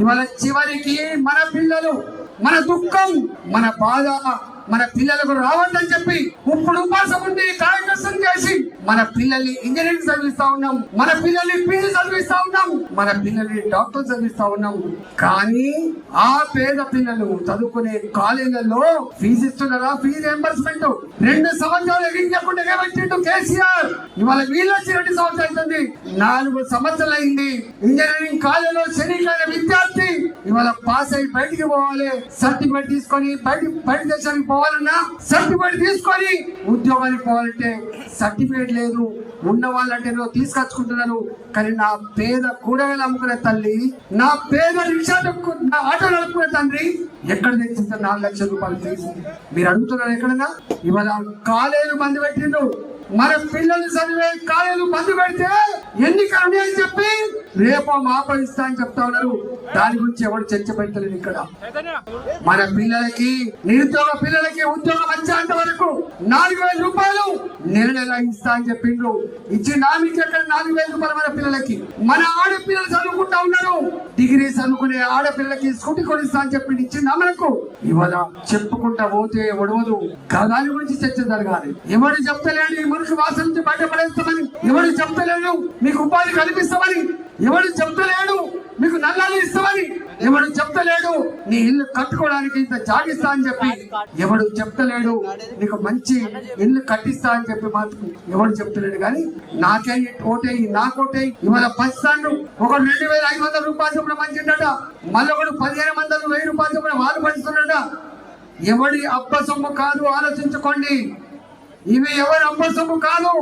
ఇవాళ చివరికి మన పిల్లలు మన దుఃఖం మన బాధ మన పిల్లలకు రావద్దని చెప్పి ఇప్పుడు ఉపాసం ఉండి కార్యకర్తం చేసి మన పిల్లల్ని ఇంజనీరింగ్ చదివిస్తా ఉన్నాం మన పిల్లల్ని పీజీ చదివిస్తా ఉన్నాం మన పిల్లల్ని డాక్టర్ చదివిస్తా ఉన్నాం. కానీ ఆ పేద పిల్లలు చదువుకునే కాలేజీలలో ఫీజు ఇస్తున్నారా? ఫీజు రియంబర్స్మెంట్ రెండు సంవత్సరాలు ఎగించకుండా ఏమంటుండు కేసీఆర్. ఇవాళ వీళ్ళు వచ్చి రెండు సంవత్సరాలు అవుతుంది. నాలుగు సంవత్సరాలు అయింది. ఇంజనీరింగ్ కాలేజీలో శనికాల ఇవాళ పాస్ అయి బయటికి పోవాలి. సర్టిఫికేట్ తీసుకొని బయట బయట దేశానికి పోవాలన్నా సర్టిఫికేట్ తీసుకొని ఉద్యోగానికి పోవాలంటే సర్టిఫికేట్ లేదు. ఉన్న వాళ్ళంటే ఏదో తీసుకొచ్చుకుంటున్నారు. కానీ నా పేద కూరగాయలు అమ్ముకునే తల్లి నా పేద రిక్షా నా ఆటో నడుపుకునే తండ్రి ఎక్కడ తెచ్చింది నాలుగు లక్షల రూపాయలు ఫీజు మీరు అడుగుతున్నారు ఎక్కడన్నా? ఇవాళ కాలేజీలు మంది పెట్టిండు మన పిల్లలు చదివే కాలేజీలు మందు పెడితే ఎన్నికలు అని చెప్పి రేపో మాపో ఇస్తా అని చెప్తా ఉన్నారు. దాని గురించి ఎవరు చర్చ పెట్టలేదు ఇక్కడ. మన పిల్లలకి నిరుద్యోగ పిల్లలకి ఉద్యోగం వచ్చేంత వరకు నాలుగు వేల రూపాయలు నెల నెల ఇస్తా అని చెప్పిండ్రు. ఇచ్చి నామికి ఎక్కడ నాలుగు వేల రూపాయలు మన పిల్లలకి? మన ఆడపిల్లలు చదువుకుంటా ఉన్నారు. డిగ్రీ చదువుకునే ఆడపిల్లలకి స్కూటీ కొనిస్తా అని చెప్పి ఇచ్చింది మనకు. ఇవాళ చెప్పుకుంటా పోతే ఒడవదు దాని గురించి చర్చ జరగాలి. ఎవడు చెప్తలేడు ఈ మనిషి వాసన నుంచి బయటపడేస్తామని ఎవడు చెప్తలేడు మీకు ఉపాధి కల్పిస్తామని ఎవడు చెప్తలేడు మీకు నల్లాలు ఇస్తామని. ఎవడు చెప్తలేడు నీ ఇల్లు కట్టుకోవడానికి ఇంత జాగిస్తా అని చెప్పి. ఎవడు చెప్తలేడు నీకు మంచి ఇల్లు కట్టిస్తా అని చెప్పి మాత్రం ఎవడు చెప్తలేడు. కానీ నాకే ఓటే నాకోటే ఇవాళ పచ్చిస్తాను ఒకడు రెండు వేల ఐదు వందల రూపాయలు చొప్పున మంచిండట మళ్ళీ ఒకడు పదిహేను వందలు వెయ్యి రూపాయలు చొప్పున వాళ్ళు పంచుతున్నట. ఎవడి అబ్బ సొమ్ము కాదు ఆలోచించుకోండి. ఇవి ఎవరి అబ్బ సొమ్ము కాదు.